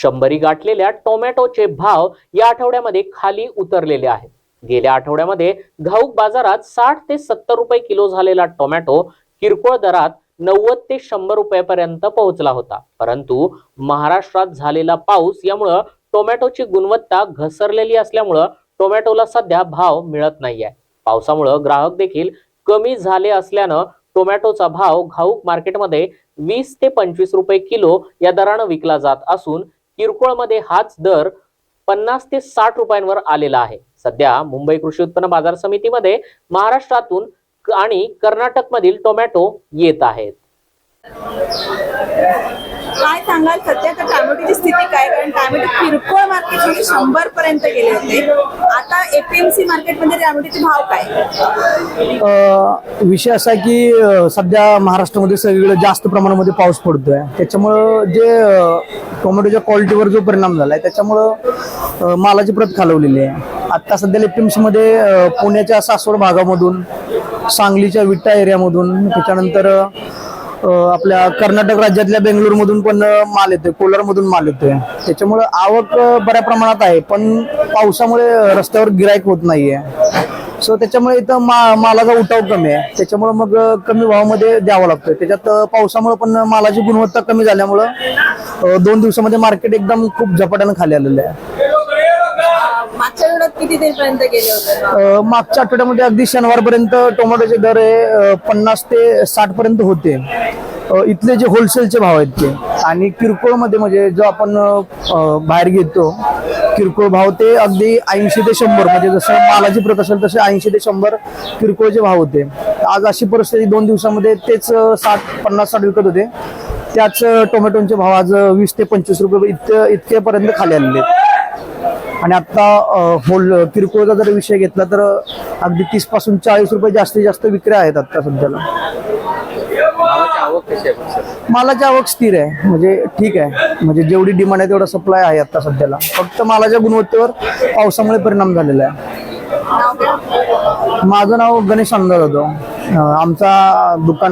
शंभरी गाठलेल्या टोमॅटोचे भाव या आठवड्यामध्ये खाली उतरलेले आहेत. गेल्या आठवड्यामध्ये घाऊक बाजारात साठ ते सत्तर रुपये किलो झालेला टोमॅटो किरकोळ दरात नव्वद ते शंभर रुपयापर्यंत पोहोचला होता. परंतु महाराष्ट्रात झालेला पाऊस यामुळं टोमॅटोची गुणवत्ता घसरलेली असल्यामुळं टोमॅटोला सध्या भाव मिळत नाहीये. पावसामुळं ग्राहक देखील कमी झाले असल्यानं टोमॅटोचा भाव घाऊक मार्केटमध्ये वीस ते पंचवीस रुपये किलो या दरानं विकला जात असून किरकोळमध्ये हाच दर पन्नास ते साठ रुपयांवर आलेला आहे. सध्या मुंबई कृषी उत्पन्न बाजार समितीमध्ये महाराष्ट्रातून आणि कर्नाटक मधील टोमॅटो येत आहेत. काय सांगाल? सध्या तर टॅमॅटोची स्थिती काय? कारण टॅमॅटो किरकोळ मार्केटमध्ये शंभर पर्यंत गेले होते. आता एपीएमसी मार्केटमध्ये टॅमॅटोचे भाव काय? विषय असा आहे की सध्या महाराष्ट्रामध्ये सगळीकडे जास्त प्रमाणामध्ये पाऊस पडतोय. त्याच्यामुळं जे टोमॅटोच्या क्वालिटीवर जो परिणाम झालाय त्याच्यामुळं मालाची प्रत खालवलेली आहे. आता सध्या एपीएमसी मध्ये पुण्याच्या सासवड भागामधून सांगलीच्या विट्टा एरियामधून त्याच्यानंतर आपल्या कर्नाटक राज्यातल्या बेंगलोरमधून पण माल येतोय कोलारमधून माल येतोय. त्याच्यामुळं आवक बऱ्या प्रमाणात आहे पण पावसामुळे रस्त्यावर गिराईक होत नाहीये. सो त्याच्यामुळे इथं मा मालाचा उठाव कमी आहे. त्याच्यामुळे मग कमी भावामध्ये द्यावा लागतोय. त्याच्यात पावसामुळे पण मालाची गुणवत्ता कमी झाल्यामुळं दोन दिवसामध्ये मार्केट एकदम खूप झपाट्यानं खाली आलेलं आहे. मागच्या आठवड्यात किती पर्यंत गेले होते? मागच्या आठवड्यामध्ये अगदी शनिवारपर्यंत टोमॅटोचे दर हे पन्नास ते साठ पर्यंत होते इथले जे होलसेलचे भाव आहेत ते. आणि किरकोळमध्ये म्हणजे जो आपण बाहेर घेतो किरकोळ भाव ते अगदी ऐंशी ते शंभर. म्हणजे जसं मालाची प्रत असेल तसे ऐंशी ते शंभर किरकोळचे भाव होते. आज अशी परिस्थिती दोन दिवसामध्ये तेच साठ पन्नास साठ विकत होते. त्याच टोमॅटोचे भाव आज वीस ते पंचवीस रुपये इतके इतकेपर्यंत खाली आलेले आहेत. आणि आता होल किरकोळचा जर विषय घेतला तर अगदी तीसपासून चाळीस रुपये जास्तीत जास्त विक्री आहेत आता सध्याला. मालाची आवक स्थिर आहे. म्हणजे ठीक आहे. म्हणजे जेवढी डिमांड आहे तेवढा सप्लाय आहे आता सध्याला. फक्त मालाच्या गुणवत्तेवर पावसामुळे परिणाम झालेला आहे. माझं नाव गणेश अंदाज होतो. आमचा दुकान